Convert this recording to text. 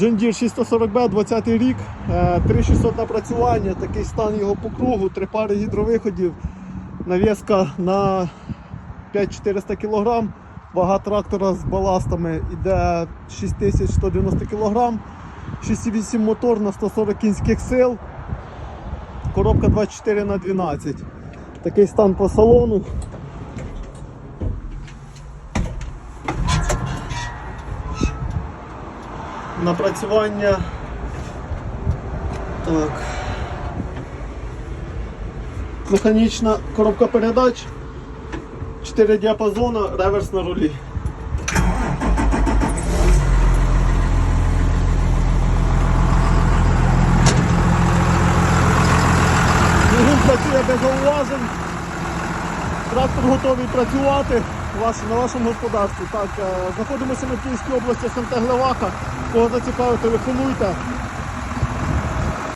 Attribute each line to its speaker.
Speaker 1: John Deere 640B, 20 рік, е, 3600 напрацювання, такий стан його по кругу, три пари гідровиходів, навіска на 5400 кг, вага трактора з баластами йде 6190 кг, 6,8 мотор на 140 кінських сил, коробка 24 на 12 Такий стан по салону. Напрацювання. Так. Механічна коробка передач. 4 діапазона, реверс на рулі. Двигун працює без зауважень. Трактор готовий працювати на вашому господарстві. Так, е, знаходимося на Київській області СМТ Глеваха. Кого зацікавить, телефонуйте.